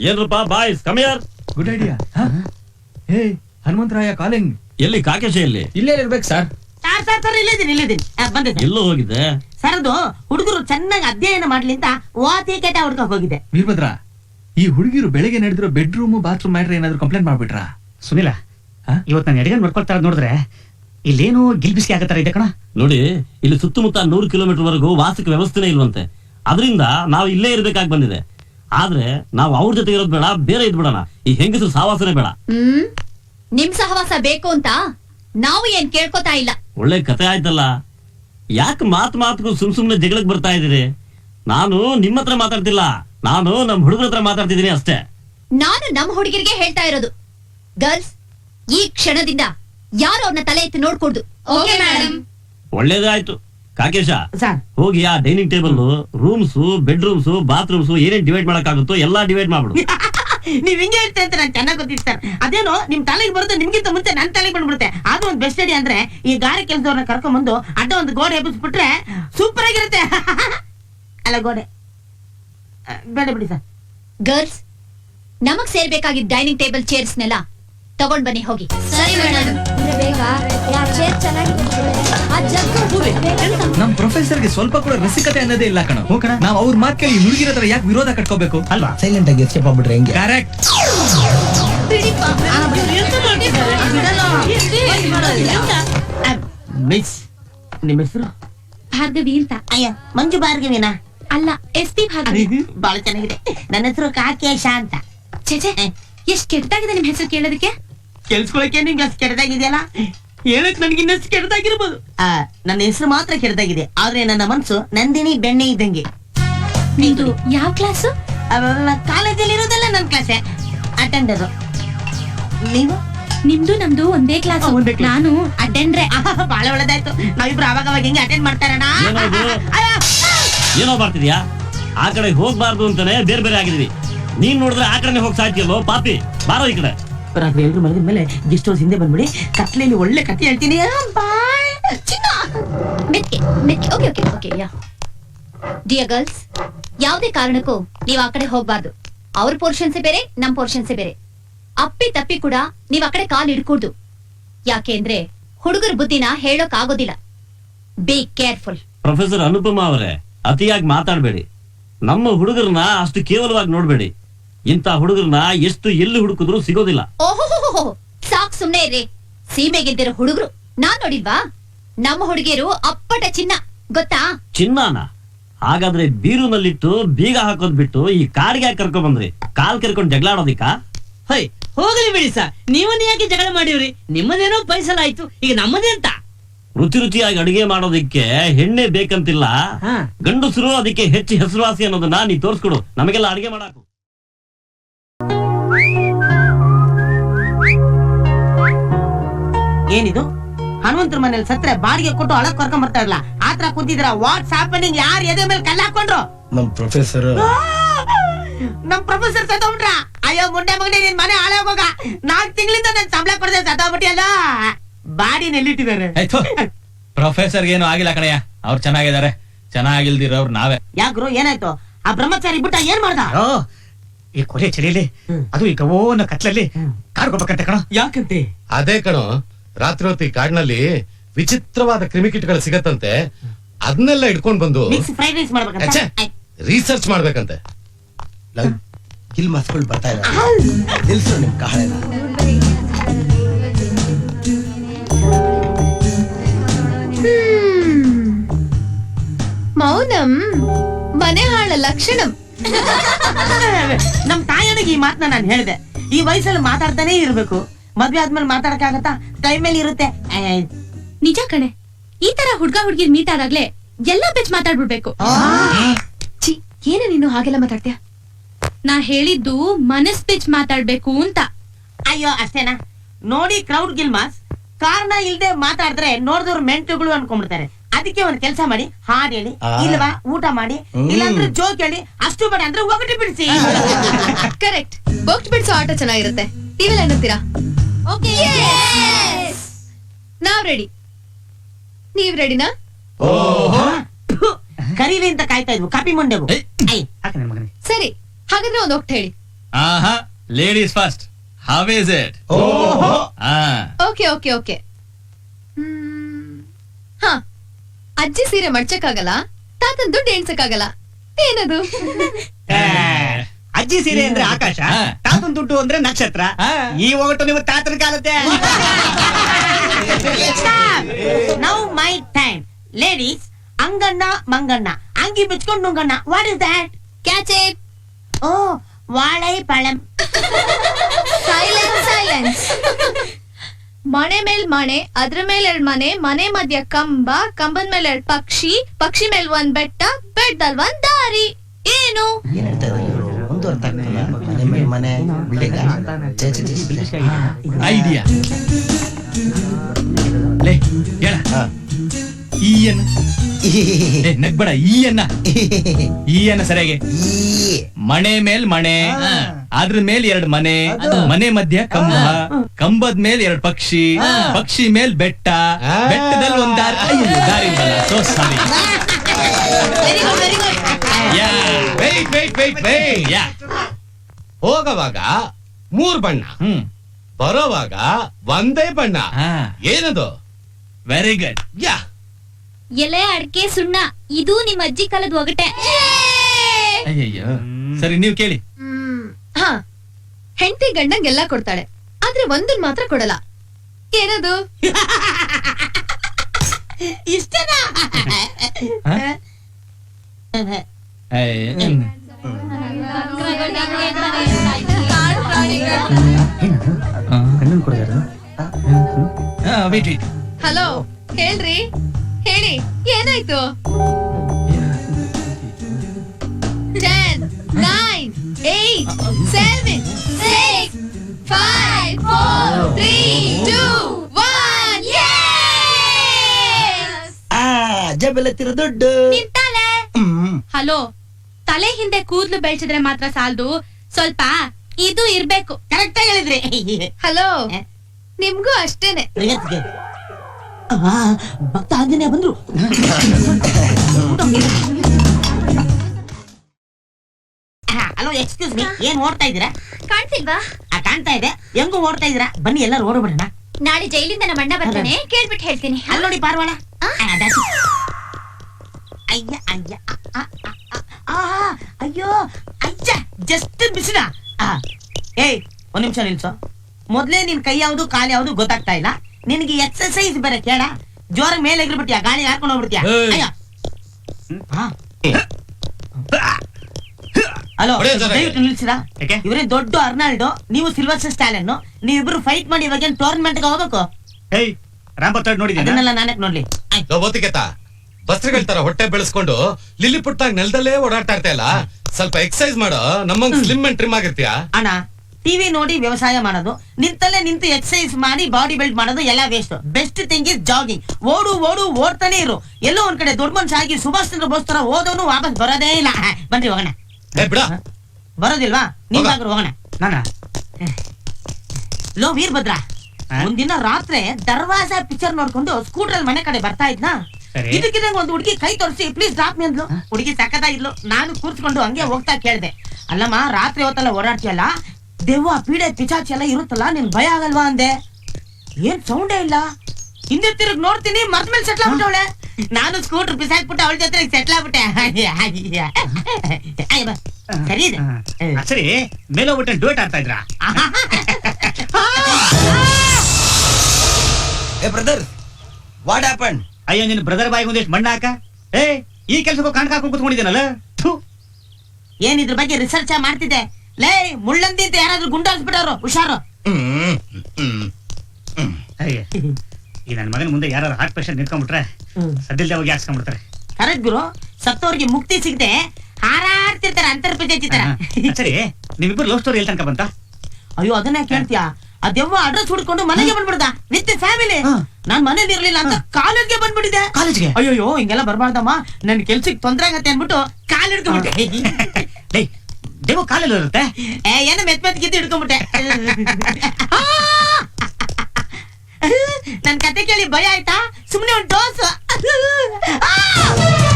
ಏನ್ರಪ್ಪ boys come here good idea hey Hanumantharaya calling. ಎಲ್ಲಿ ಕಾಕೇಶ ಎಲ್ಲಿ? ಇಲ್ಲೇ ಇರ್ಬೇಕು ಸರ್ ಸರ್ ಸರ್ ಸರ್ ಇಲ್ಲಿದ್ದೀನಿ ಇಲ್ಲಿದ್ದೀನಿ ಆ, ಬಂದೆ ಸರ್. ಎಲ್ಲೋ ಹೋಗಿದ್ದೆ? ಸರ್ ಅದು ಹುಡುಗರು ಚೆನ್ನಾಗಿ ಅಧ್ಯಯನ ಮಾಡ್ಲಿ ಅಂತ ವಾತಿ ಕೆಟ್ಟ ಹುಡ್ಕ ಹೋಗಿದೆ ವೀರಭದ್ರ ಈ ಹುಡುಗಿರು ಬೆಳಗ್ಗೆ ನಡೆದಿರೋ ಬೆಡ್ರೂಮ್ ಬಾತ್ರೂಮ್ ಮ್ಯಾಟ್ರ್ ಏನಾದ್ರು ಕಂಪ್ಲೇಂಟ್ ಮಾಡ್ಬಿಟ್ರ? ಸುನಿಲ ಹಾ? ಇವತ್ತು ನಾನು ಎಡಗನ್ ನೋಡ್ಕೊಳ್ತಾ ಇರೋದ್ ನೋಡಿದ್ರೆ ಇಲ್ಲೇನು ಗಿಲ್ಬಿಸಿ ಆಗತ್ತಾರ ಇದೆ ಕಣ. ನೋಡಿ ಇಲ್ಲಿ ಸುತ್ತಮುತ್ತ ನೂರು ಕಿಲೋಮೀಟರ್ ವರೆಗೂ ವಾಸಕ್ಕೆ ವ್ಯವಸ್ಥೆನೇ ಇಲ್ವಂತೆ. ಅದರಿಂದ ನಾವು ಇಲ್ಲೇ ಇರ್ಬೇಕಾಗಿ ಬಂದಿದೆ. ಆದ್ರೆ ನಾವು ಅವ್ರ ಜೊತೆ ಇರೋದ್ ಬೇಡ ಬೇರೆ ಇದ್ ಬಿಡೋಣ. ಈ ಹೆಂಗಸರು ಸಹವಾಸನೇ ಬೇಡ. ಹ್ಮ್? ನಿಮ್ ಸಹವಾಸ ಬೇಕು ಅಂತ ನಾವು ಏನ್ ಕೇಳ್ಕೊತಾ ಇಲ್ಲ. ಒಳ್ಳೆ ಕತೆ ಆಯ್ತಲ್ಲ. ಯಾಕೆ ಮಾತು ಮಾತು ಸುಮ್ ಸುಮ್ನೆ ಜಗಳಕ್ ಬರ್ತಾ ಇದೀರಿ ನಾನು ನಿಮ್ಮ ಹತ್ರ ಮಾತಾಡ್ತಿಲ್ಲ. ನಾನು ನಮ್ ಹುಡುಗರ ಹತ್ರ ಮಾತಾಡ್ತಿದ್ದೀನಿ ಅಷ್ಟೇ. ನಾನು ನಮ್ ಹುಡುಗಿರಿಗೆ ಹೇಳ್ತಾ ಇರೋದು. ಗರ್ಲ್ಸ್ ಈ ಕ್ಷಣದಿಂದ ಯಾರು ಅವ್ರನ್ನ ತಲೆ ಎತ್ತಿ ನೋಡ್ಕೊಡ್ದು. ಓಕೆ ಮೇಡಮ್ ಒಳ್ಳೇದೇ ಆಯ್ತು ಕಾಕೇಶ ಸರ್. ಹೋಗಿ ಆ dining table rooms bedrooms bathrooms ಏನೇನ್ ಡಿವೈಡ್ ಮಾಡಕ್ಕಾಗುತ್ತೋ ಎಲ್ಲಾ ಡಿವೈಡ್ ಮಾಡ್ಬಿಡು. ನೀವ್ ಹಿಂಗೆ ಹೇಳ್ತಾ ಅಂತ ನಾನು ಚೆನ್ನಾಗಿ ಗೊತ್ತಿತ್ತು ಸರ್. ಅದೇನೋ ನಿಮ್ ತಲೆಗೆ ಬರುತ್ತೆ ನಿಮ್ಗಿಂತ ಮುಂಚೆ ನನ್ ತಲೆಗೆ ಬಂದ್ಬಿಡುತ್ತೆ. ಅದು ಒಂದು ಬೆಸ್ಟ್ ಐಡಿಯಾ ಅಂದ್ರೆ ಈ ಗಾರೆ ಕೆಲಸದವ್ರನ್ನ ಕರ್ಕೊಂಡ್ ಬಂದು ಅಡ್ಡ ಒಂದು ಗೋಡೆ ಎಬ್ಬಿಸ್ಬಿಟ್ರೆ ಸೂಪರ್ ಆಗಿರುತ್ತೆ. ಅಲ್ಲ ಗೋಡೆ. ಬೇಡ ಬಿಡಿ ಸರ್. ಗರ್ಲ್ಸ್ ನಮಗ್ ಸೇರ್ಬೇಕಾಗಿದ್ದ ಡೈನಿಂಗ್ ಟೇಬಲ್ ಚೇರ್ಸ್ನೆಲ್ಲ ತಗೊಂಡ್ ಬನ್ನಿ ಹೋಗಿ. ಸರಿ ಮೇಡಮ್ ನಮ್ ಪ್ರೊಫೆಸರ್ಗೆ ಸ್ವಲ್ಪ ಕೂಡ ರಸಿಕತೆ ಅನ್ನೋದೇ ಇಲ್ಲ ಕಣ. ಹೋಗಣ ಕಣ. ನಾವ್ ಅವ್ರ ಮಾತ್ ಕೇಳಿ ಹುಡುಗಿರ ತರ ಯಾಕೆ ವಿರೋಧ ಕಟ್ಕೋಬೇಕು? ಅಲ್ವಾ? ಸೈಲೆಂಟ್ ಆಗಿ ಎಸ್ಕೇಪ್ ಆಗ್ಬಿಟ್ರೆ ಹೆಂಗೆ? ಕರೆಕ್ಟ್ ಮಿಸ್ ನಿಮ್ಮ ಹೆಸರು? ಭಾರ್ಗವಿ ಅಂತ. ಅಯ್ಯ ಮಂಜು ಭಾರ್ಗವಿನ? ಅಲ್ಲ ಎಸ್ ಪಿ ಭಾರ್ಗವಿ. ಬಹಳ ಚೆನ್ನಾಗಿದೆ. ನನ್ನ ಹೆಸರು ಕಾಕೇಶ ಅಂತ. ಛೆ ಎಷ್ಟ್ ಕೆಟ್ಟದಾಗಿದೆ ನಿಮ್ ಹೆಸರು ಕೇಳೋದಕ್ಕೆ? ಕೆಲ್ಸ್ಕೊಳಕ್ಕೆ ನಿಮ್ಗೆ ಅಷ್ಟು ಕೆಟ್ಟದಾಗಿದೆಯಲ್ಲ? ಹೇಳಕ್ ನನ್ಗೆ ಇನ್ನಷ್ಟು ಕೆಟ್ಟದಾಗಿರ್ಬೋದು. ಆ, ನನ್ನ ಹೆಸರು ಮಾತ್ರ ಕೆಟ್ಟದಾಗಿದೆ. ಆದ್ರೆ ನನ್ನ ಮನ್ಸು ನಂದಿನಿ ಬೆಣ್ಣೆ ಇದ್ದಂಗೆ. ನಿಮ್ದು ಯಾವ ಕ್ಲಾಸು? ಕಾಲೇಜಲ್ಲಿ ಇರೋದೆಲ್ಲ ನನ್ನ ಕ್ಲಾಸೆ. ಅಟೆಂಡರ್. ನೀವು? ನಿಮ್ದು ನಮ್ದು ಒಂದೇ ಕ್ಲಾಸ್. ಆ, ಒಂದೇ class. ನಾನು ಅಟೆಂಡ್ರೆ. ಆಹಾ, ಬಹಳ ಒಳ್ಳೇದಾಯ್ತು. ನಾವಿಬ್ರು ಅವಾಗ ಅವಾಗ ಹೆಂಗೆ ಅಟೆಂಡ್ ಮಾಡ್ತಾರಣ? ಏನೋ ಮಾಡ್ತಿದ್ಯಾ? ಆ ಕಡೆ ಹೋಗ್ಬಾರ್ದು ಅಂತಾನೆ ಬೇರೆ ಬೇರೆ ಆಗಿದ್ವಿ ನೀನ್ ನೋಡಿದ್ರೆ ಆ ಕಡೆ ಹೋಗ್ ಸಾಯ್ತಿಯಲ್ಲೋ ಪಾಪಿ ಬಾರೋ ಈ ಕಡೆ. ರಾತ್ರಿ ಎಲ್ರು ಮಲಗಿದ ಮೇಲೆ ಗೆಸ್ಟ್ ಹೌಸ್ ಹಿಂದೆ ಬಂದ್ಬಿಡಿ. ಕತ್ಲೆಯಲ್ಲಿ ಒಳ್ಳೆ ಕತೆ ಹೇಳ್ತೀನಿ. ಬಾಯ್. ಚಿನ್ನ. ಮೆತ್ಕೆ ಮೆತ್ಕೆ okay okay okay yeah dear girls ಯಾವುದೇ ಕಾರಣಕ್ಕೂ ನೀವು ಆ ಕಡೆ ಹೋಗ್ಬಾರ್ದು. ಅವ್ರ ಪೋರ್ಷನ್ಸೇ ಬೇರೆ ನಮ್ ಪೋರ್ಷನ್ಸೇ ಬೇರೆ. ಅಪ್ಪಿ ತಪ್ಪಿ ಕೂಡ ನೀವ್ ಆ ಕಡೆ ಕಾಲ್ ಇಡ್ಕೂಡ್ದು ಯಾಕೆ ಅಂದ್ರೆ ಹುಡುಗರ ಬುದ್ಧಿನ ಹೇಳೋಕ್ ಆಗೋದಿಲ್ಲ ಬಿ ಕೇರ್ಫುಲ್ ಪ್ರೊಫೆಸರ್ ಅನುಪಮಾ ಅವರೇ ಅತಿಯಾಗಿ ಮಾತಾಡಬೇಡಿ. ನಮ್ಮ ಹುಡುಗರನ್ನ ಅಷ್ಟು ಕೇವಲವಾಗಿ ನೋಡ್ಬೇಡಿ. ಇಂಥ ಹುಡುಗರನ್ನ ಎಷ್ಟು ಎಲ್ಲಿ ಹುಡುಕಿದ್ರು ಸಿಗೋದಿಲ್ಲ. ಓಹೋ ಸಾಕ್ ಸುಮ್ನೆ ಇರ್ರಿ. ಸೀಮೆಗೆದ್ದಿರೋ ಹುಡುಗರು ನಾನ್ ನೋಡಿಲ್ವಾ? ನಮ್ಮ ಹುಡುಗಿಯರು ಅಪ್ಪಟ ಚಿನ್ನ ಗೊತ್ತಾ? ಚಿನ್ನಾನ? ಹಾಗಾದ್ರೆ ಬೀರುನಲ್ಲಿಟ್ಟು ಬೀಗ ಹಾಕೋದ್ ಬಿಟ್ಟು ಈ ಕಾರ್ಗೆ ಯಾಕೆ ಕರ್ಕೊಂಡ್ ಬಂದ್ರಿ? ಕಾಲ್ ಜಗಳ ಆಡೋದಿಕ್ಕ? ಹೊಯ್ ಹೋಗಲಿ ಬಿಡಿ ಸರ್. ನೀವನ್ನ ಯಾಕೆ ಜಗಳ ಮಾಡಿವ್ರಿ? ನಿಮ್ಮದೇನೋ ಪೈಸಲ ಆಯ್ತು ಈಗ ನಮ್ಮದೇ ಅಂತ? ರುಚಿ ರುಚಿಯಾಗಿ ಅಡಿಗೆ ಮಾಡೋದಿಕ್ಕೆ ಹೆಣ್ಣೆ ಬೇಕಂತಿಲ್ಲ. ಹಾ. ಗಂಡಸರು ಅದಕ್ಕೆ ಹೆಚ್ಚು ಹೆಸರುವಾಸಿ ಅನ್ನೋದನ್ನ ನೀ ತೋರಿಸ್ಕೊಡು. ನಮಗೆಲ್ಲ ಅಡಿಗೆ ಮಾಡಾಕು. ಏನಿದು? ಹನುಮಂತರ ಮನೇಲಿ ಸತ್ರೆ ಬಾಡಿಗೆ ಕೊಟ್ಟು ಒಳಗ್ ಕರ್ಕೊಂಡ್ ಬರ್ತಾ ಇರಲ್ಲ ಆತರ ಕೂತಿದ್ರ ವಾಟ್ಸ್ ಹ್ಯಾಪನಿಂಗ್ ಯಾರು ಎದೆ ಮೇಲೆ ಕಲ್ಲ ಹಾಕೊಂಡ್ರು ನಮ್ ಪ್ರೊಫೆಸರ್! ನಮ್ ಪ್ರೊಫೆಸರ್ ಸತ್ತೋಗ್ಬಿಟ್ರ? ಅಯ್ಯೋ ಮುಂಡೆ ಮಗನೇ ನಿನ್ ಮನೆ ಹಾಳೆ ಹೋಗ ನಾಲ್ಕು ತಿಂಗಳಿಂದ ನನ್ ಸಂಬಳ ಕೊಡದೆ ಸತ್ತೋಗ್ಬಿಟ್ಟಿಯಲ್ಲ? ಬಾಡಿ ನೆಲ್ಲಿಟ್ಟಿದ್ದಾರೆ ಪ್ರೊಫೆಸರ್ ಏನು ಆಗಿಲ್ಲ ಕಣಯ್ಯ. ಅವ್ರು ಚೆನ್ನಾಗಿದ್ದಾರೆ. ಚೆನ್ನಾಗಿಲ್ದಿರೋರು ನಾವೇ. ಯಾಕ್ರು? ಏನಾಯ್ತು? ಆ ಬ್ರಹ್ಮಚಾರಿ ಬಿಟ್ಟ ಏನ್ ಮಾಡ್ದ? ಈ ಕೊಲೆ ಚಳಿಯಲ್ಲಿ ಹ್ಮ್. ಅದು ಈ ಗವೋನ ಕತ್ಲಲ್ಲಿ ಕಾಡ್ಕೋಬೇಕಂತೆ ಕಣ. ಯಾಕಂತೆ? ಅದೇ ಕಣೋ ರಾತ್ರಿ ಹೊತ್ತಿ ಕಾಡಿನಲ್ಲಿ ವಿಚಿತ್ರವಾದ ಕ್ರಿಮಿಕೀಟಗಳು ಸಿಗತ್ತಂತೆ. ಅದನ್ನೆಲ್ಲ ಇಟ್ಕೊಂಡ್ ಬಂದು ಮಿಕ್ಸ್ ಫ್ರೈಡ್ ರೈಸ್ ಮಾಡ್ಬೇಕಂತ? ಅಚ್ಚೆ. ಆಯ್ತ್. ರಿಸರ್ಚ್ ಮಾಡ್ಬೇಕಂತೆ ಕಿಲ್ ಮಸ್ಗಳು ಬರ್ತಾ ಇಲ್ಲ ನಿಲ್ಸು ನಿಮ್ ಕಹಳೆನ ಮೌನಂ ಮನೆ ಹಾಳ ಲಕ್ಷಣಂ. ನಮ್ ತಾಯನಿಗೆ ಈ ಮಾತನ್ನ ನಾನು ಹೇಳಿದೆ. ಈ ವಯಸ್ಸಲ್ಲಿ ಮಾತಾಡ್ತಾನೆ ಇರ್ಬೇಕು. ಮದ್ವೆ ಆದ್ಮೇಲೆ ಮಾತಾಡಕ್ಕಾಗತ್ತಾ? ಕೈ ಮೇಲೆ ಇರುತ್ತೆ. ನಿಜ ಕಣೆ. ಈ ತರ ಹುಡ್ಗ ಹುಡ್ಗಿ ಮೀಟ್ ಆದಾಗ್ಲೇ ಎಲ್ಲಾ ಬೆಚ್ ಮಾತಾಡ್ಬಿಡ್ಬೇಕು. ಛೀ ಏನ ನೀನು ಹಾಗೆಲ್ಲ ಮಾತಾಡ್ತೀಯ? ನಾ ಹೇಳಿದ್ದು ಮನಸ್ ಬೆಚ್ ಮಾತಾಡ್ಬೇಕು ಅಂತ. ಅಯ್ಯೋ ಅಷ್ಟೇನಾ? ನೋಡಿ ಕ್ರೌಡ್ ಗಿಲ್ಮಾಸ್ ಕಾರಣ ಇಲ್ದೆ ಮಾತಾಡಿದ್ರೆ ನೋಡಿದವ್ರು ಮೆಂಟುಗಳು ಅನ್ಕೊಂಡ್ಬಿಡ್ತಾರೆ. ಅದಕ್ಕೆ ಒಂದು ಕೆಲಸ ಮಾಡಿ ಹಾಡ್ ಹೇಳಿ. ಇಲ್ವಾ ಊಟ ಮಾಡಿ ಇಲ್ಲಾಂದ್ರೆ ಜೋಕ್ ಹೇಳಿ ಅಷ್ಟು ಮಾಡಿ ಅಂದ್ರೆ ಒಗಟು ಬಿಡಿಸಿ. ಕರೆಕ್ಟ್ ಒಗಟು ಬಿಡಿಸೋ ಆಟ ಚೆನ್ನಾಗಿರುತ್ತೆ. ನೀವೆಲ್ಲ ಏನಂತೀರಾ? ನಾವ್ ರೆಡಿ ನೀವ್ ರೆಡಿನಾ ಕರೀಲಿ ಅಂತ ಕಾಯ್ತಾ ಇದ್ವು. ಕಾಪಿ ಮುಂಡೆವು. ನನ್ ಸರಿ ಹಾಗಾದ್ರೆ ಒಂದು ಒಗ್ಟು ಹೇಳಿ. ಆಹಾ ladies first how is it okay okay okay ಹ. ಅಜ್ಜಿ ಸೀರೆ ಮಡ್ಚಕ್ಕಾಗಲ್ಲ ತಾತನ್ ದುಡ್ಡು ಎಣ್ಸಕ್ಕಾಗಲ್ಲ. ಏನದು? ಅಜ್ಜಿ ಸೀರೆ ಅಂದ್ರೆ ಆಕಾಶ. ತಾತನ್ ದುಡ್ಡು ಅಂದ್ರೆ ನಕ್ಷತ್ರ. ಈ ಒಗಟು ನಿಮ್ಮ ತಾತನ ಕಾಲತ್ತೆ. ನೌ ಮೈ ಟೈಮ್ ಲೇಡೀಸ್ ಅಂಗಣ್ಣ ಮಂಗಣ್ಣ. ಅಂಗಿ ಬಿಚ್ಕೊಂಡು ನುಂಗಣ್ಣ. What is that catch it ಓ ವಾಳೈ ಪಳಂ. ಸೈಲೆನ್ಸ್ ಸೈಲೆನ್ಸ್ ಮನೆ ಮೇಲ್ ಮಣೆ ಅದ್ರ ಮೇಲೆ ಎರಡ್ ಮನೆ ಮನೆ ಮಧ್ಯ ಕಂಬ ಕಂಬದ ಮೇಲೆ ಎರಡ್ ಪಕ್ಷಿ ಪಕ್ಷಿ ಮೇಲೆ ಒಂದ್ ಬೆಟ್ಟ ಬೆಟ್ಟದಲ್ ಒಂದ್ ದಾರಿ. ಏನು? ಏನ್ ಹೇಳ್ತಾ ಇದ್ದಾರೆ ಒಂದು ಅರ್ಥ ಆಗ್ತಿಲ್ಲ. ಮನೆ ಮೇಲೆ ಮನೆ ಬಿಲ್ಡಿಂಗ್ ಛೇ, ಛೇ, ಛೇ, ಛೇ. ಐಡಿಯಾ ಲೇ ಹೇಳ. ಹಾ. ಈ. ಅನ್ನ ಲೇ ನಗ್ಬೇಡ ಈ. ಅನ್ನ ಈ. ಅನ್ನ ಸರಿಯಾಗಿ ಮಣೆ. ಮನೆ ಮೇಲ್ ಮನೆ ಅದ್ರ ಮೇಲೆ ಎರಡ್ ಮನೆ ಮನೆ ಮಧ್ಯ ಕಂಬ ಕಂಬದ ಮೇಲೆ ಎರಡ್ ಪಕ್ಷಿ ಪಕ್ಷಿ ಮೇಲ್ ಬೆಟ್ಟ. ಬೆಟ್ಟದಲ್ಲಿ ಒಂದ್ ದಾರಿ. ದಾರಿ ಸೋ ಸಾರಿ ಹೋಗವಾಗ ಮೂರ್ ಬಣ್ಣ ಹ್ಮ್. ಬರೋವಾಗ ಒಂದೇ ಬಣ್ಣ. ಏನದು? Very good yeah. ಎಲೆ ಅಡಿಕೆ ಸುಣ್ಣ ಇದು ನಿಮ್ಮ ಅಜ್ಜಿ ಕಾಲದ ಒಗಟೆ. ಅಯ್ಯಯ್ಯೋ. ಸರಿ ನೀವು ಕೇಳಿ. ಹ ಹೆಂಡತಿ ಗಂಡಂಗೆಲ್ಲ ಕೊಡ್ತಾಳೆ ಆದ್ರೆ ಒಂದನ್ ಮಾತ್ರ ಕೊಡಲ್ಲ ಏನದು ಇಷ್ಟೇನಾ. ಹಲೋ ಹೇಳ್ರಿ ಹೇಳಿ ಏನಾಯ್ತು ಫೋರ್ ತ್ರೀ ಟೂ ಒನ್ ಆ ಜಬಲತ್ತಿರೋ ದುಡ್ಡು. ನಿಂತಾಳೆ ಹ್ಮ್. ಹಲೋ ತಲೆ ಹಿಂದೆ ಕೂದ್ಲು ಬೆಳ್ಸಿದ್ರೆ ಮಾತ್ರ ಸಾಲ್ದು. ಸ್ವಲ್ಪ ಇದು ಇರ್ಬೇಕು. ಕರೆಕ್ಟ್ ಆಗಿ ಹೇಳಿದ್ರಿ. ಹಲೋ ನಿಮ್ಗೂ ಅಷ್ಟೇನೆ. ಭಕ್ತ ಆಂಜನೇಯ ಬಂದ್ರು. ಹಲೋ ಎಕ್ಸ್ಕ್ಯೂಸ್ ಮೀ ಏನ್ ಓಡ್ತಾ ಇದ್ದೀರಾ? ಕಾಣ್ತಿಲ್ವಾ? ಆ, ಕಾಣ್ತಾ ಇದೆ. ಹೆಂಗು ಓಡ್ತಾ ಇದ್ದೀರಾ? ಬನ್ನಿ ಎಲ್ಲರೂ ಓಡಬಿಡೋಣ ನಾಳೆ ಜೈಲಿಂದ ನಮ್ಮ ಅಣ್ಣ ಬರ್ತಾನೆ. ಕೇಳ್ಬಿಟ್ಟು ಹೇಳ್ತೀನಿ. ಅಲ್ಲಿ ನೋಡಿ ಪಾರ್ವಾಳ. ಆ, that's it. ಅಯ್ಯ ಅಯ್ಯ ಆ, ಅಯ್ಯೋ. ಅಜ್ಜ ಜಸ್ಟ್ ಬಿಸಿನ ಏಯ್ ಒಂದ್ ನಿಮಿಷ ನಿಲ್ಸು. ಮೊದ್ಲೇ ನಿನ್ ಕೈ ಯಾವ್ದು ಕಾಲು ಯಾವ್ದು ಗೊತ್ತಾಗ್ತಾ ಇಲ್ಲ. ನಿನಗೆ ಎಕ್ಸರ್ಸೈಸ್ ಬೇರೆ ಕೇಳ. ಜೋರ ಮೇಲೆ ಎಗ್ರಿಬಿಟ್ಯಾ ಗಾಳಿ ಹಾಕೊಂಡು ಹೋಗ್ಬಿಡ್ತೀಯ? ಏಯ್. ಅಯ್ಯ. ಹಾ. ಹಲೋ ದಯವಿಟ್ಟು ನಿಲ್ಸಿರಾ ಯಾಕೆ? ಇವರೇ ದೊಡ್ಡ ಅರ್ನಾಲ್ಡೋ ನೀವು ಸಿಲ್ವರ್ ಸ್ಟಾಲಿನ್ ನೀವಿಬ್ರು ಫೈಟ್ ಮಾಡಿ ಇವಾಗ ಟೂರ್ನಮೆಂಟ್ಗೆ ಹೋಗ್ಬೇಕು? ಹೇಯ್ ರಾಂಬತ್ತಡ್ ನೋಡಿದ್ದೀನಿ ಅದನ್ನೆಲ್ಲ ನಾನಕ್ ನೋಡ್ಲಿ. ಆಯ್ತು. ಲೋಬೋತಿಕೆತ ಬಸ್ರಿಗಳ ತರ ಹೊಟ್ಟೆ ಬೆಳೆಸ್ಕೊಂಡು ಲಿಲ್ಲಿ ಪುಟ್ಟಾಗ ನೆಲದಲ್ಲೇ ಓಡಾಡ್ತಾ ಇರ್ತಾ ಸ್ವಲ್ಪ ಎಕ್ಸರ್ಸೈಸ್ ಮಾಡೋ. ನಮ್ಮಂಗ್ ಸ್ಲಿಮ್ ಅಂಡ್ ಟ್ರಿಮ್ ಆಗಿರ್ತೀಯ? ಅಣ್ಣ ಟಿವಿ ನೋಡಿ ವ್ಯವಸಾಯ ಮಾಡೋದು. ನಿಂತಲ್ಲೇ ನಿಂತು ಎಕ್ಸರ್ಸೈಸ್ ಮಾಡಿ ಬಾಡಿ ಬಿಲ್ಡ್ ಮಾಡೋದು ಎಲ್ಲ waste best thing is jogging ಓಡು ಓಡು ಓಡ್ತಾನೆ ಇರು. ಎಲ್ಲೋ ಒಂದ್ ಕಡೆ ದೊಡ್ಡ ಮನುಷ್ಯ ಆಗಿ ಸುಭಾಷ್ ಚಂದ್ರ ಬೋಸ್ ತರ ಓದೋನು ವಾಪಸ್ ಬರೋದೇ ಇಲ್ಲ. ಹ, ಬನ್ರಿ ಹೋಗೋಣ. ಏ ಬಿಡ. ಬರೋದಿಲ್ವಾ? ನಿಮ್ ಹೋಗ. ಬಾಗ್ರು ಹೋಗೋಣ. ನಾನ? ಲೋ ವೀರ್ಭದ್ರ. ಆ? ಒಂದಿನ ರಾತ್ರಿ ದರ್ವಾಜ ಪಿಕ್ಚರ್ ನೋಡ್ಕೊಂಡು ಸ್ಕೂಟರ್ ಅಲ್ಲಿ ಮನೆ ಕಡೆ ಬರ್ತಾ ಇದ್ನಾ? ಸರಿ. ಇದಕ್ಕಿದಂಗ ಒಂದು ಹುಡುಗಿ ಕೈ ತೋರಿಸಿ ಪ್ಲೀಸ್ ಡ್ರಾಪ್ ಮಿ ಅಂದ್ಲು. ಹುಡುಗಿ ಸಕ್ಕತ್ತಾಗಿದ್ಲು ನಾನು ಕೂರ್ಸ್ಕೊಂಡು ಹಂಗೆ ಹೋಗ್ತಾ ಕೇಳ್ದೆ. ಅಲ್ಲಮ್ಮ ರಾತ್ರಿ ಹೊತ್ತಲ್ಲ ಓಡಾಡ್ತೀಯಲ್ಲ? ದೆವ್ವ ಪೀಡೆ ಪಿಚಾಚಿ ಎಲ್ಲ ಇರುತ್ತಲ್ಲ? ನಿನ್ ಭಯ ಆಗಲ್ವಾ? ಅಂದೆ. ಏನ್ ಸೌಂಡೇ ಇಲ್ಲ. ಹಿಂದೆ ತಿರುಗ್ ನೋಡ್ತೀನಿ ಮರ್ದ ಮೇಲೆ ಸೆಟ್ಲ್ ಆಗ್ಬಿಟ್ಟವಳೆ. ನಾನು ಸ್ಕೂಟರ್ ಬಿಸಾಕ್ಬಿಟ್ಟು ಅವಳ ಜೊತೆ ಸೆಟ್ಲ್ ಆಗ್ಬಿಟ್ಟೆ. ಅಯ್ಯ ಬಾ. ಸರಿ ಸರಿ ಮೇಲೆ ಬಿಟ್ಟು ಡೂಟ್ ಆಡ್ತಾ ಇದ್ರ? ಏ ಬ್ರದರ್ ವಾಟ್ ಹ್ಯಾಪನ್ ಅಯ್ಯೋ ನಿನ್ ಬ್ರದರ್ ಬಾಯಿಗೆ ಒಂದಿಷ್ಟು ಮಣ್ಣ ಹಾಕ. ಏ ಈ ಕೆಲ್ಸಕ್ಕೂ ಕಾಣ್ ಹಾಕೊಂಡು ಕೂತ್ಕೊಂಡಿದ್ದೀನಲ್ಲ. ಏನ್ ಇದ್ರ ಬಗ್ಗೆ ರಿಸರ್ಚ್ ಮಾಡ್ತಿದ್ದೆ? ಲೇ ಮುಳ್ಳಂದಿ ಅಂತ ಯಾರಾದ್ರೂ ಗುಂಡಾಡ್ಸ್ಬಿಟ್ಟವ್ರು ಹುಷಾರು. ಹ್ಮ್ ಹ್ಮ್ ಅಯ್ಯ. ಈ ನನ್ನ ಮಗನ ಮುಂದೆ ಯಾರು ಹಾರ್ಟ್ ಪೇಷಂಟ್ ನಿಂತ್ಕೊಂಡ್ಬಿಟ್ರೆ ಸದ್ದಿಲ್ದೆ ಹೋಗಿ ಹಾಕ್ಸ್ಕೊಂಡ್ಬಿಡ್ತಾರೆ. ಕರೆದ್ ಗುರು ಸತ್ತೋರ್ಗೆ ಮುಕ್ತಿ ಸಿಗದೆ ಹಾರಾಡ್ತಿರ್ತಾರೆ ಅಂತರ್ಪಿತ ತರ ಸರಿ ನೀವಿಬ್ರು ಲವ್ ಸ್ಟೋರಿ ಎಲ್ಲಿ ತನಕ ಬಂತ? ಅಯ್ಯೋ ಅದನ್ನ ಕೇಳ್ತೀಯಾ ಅದೆವ್ವ ದೆವ್ವ ಅಡ್ರೆಸ್ ಹುಡ್ಕೊಂಡು ಮನೆಗೆ ಬಂದ್ಬಿಡ್ದ ವಿತ್ ಫ್ಯಾಮಿಲಿ. ನಾನ್ ಮನೇಲಿ ಇರ್ಲಿಲ್ಲ ಅಂತ ಕಾಲೇಜ್ಗೆ ಬಂದ್ಬಿಟ್ಟಿದೆ ಕಾಲೇಜ್ಗೆ? ಅಯ್ಯೋ ಹಿಂಗೆಲ್ಲ ಬರ್ಬಾರ್ದಮ್ಮ. ನನ್ ಕೆಲ್ಸಕ್ಕೆ ತೊಂದ್ರೆ ಆಗತ್ತೆ ಅನ್ಬಿಟ್ಟು ಕಾಲ್ ಹಿಡ್ಕೊಂಡ್ಬಿಟ್ಟೆ. ದೇವ ಕಾಲಲ್ಲಿ ಇರುತ್ತೆ? ಏನೋ ಮೆತ್ ಮೆತ್ ಗಿದ್ದು ಹಿಡ್ಕೊಂಡ್ಬಿಟ್ಟೆ. ನನ್ ಕತೆ ಕೇಳಿ ಭಯ ಆಯ್ತಾ? ಸುಮ್ನೆ ಒಂದು ಡೋಸ್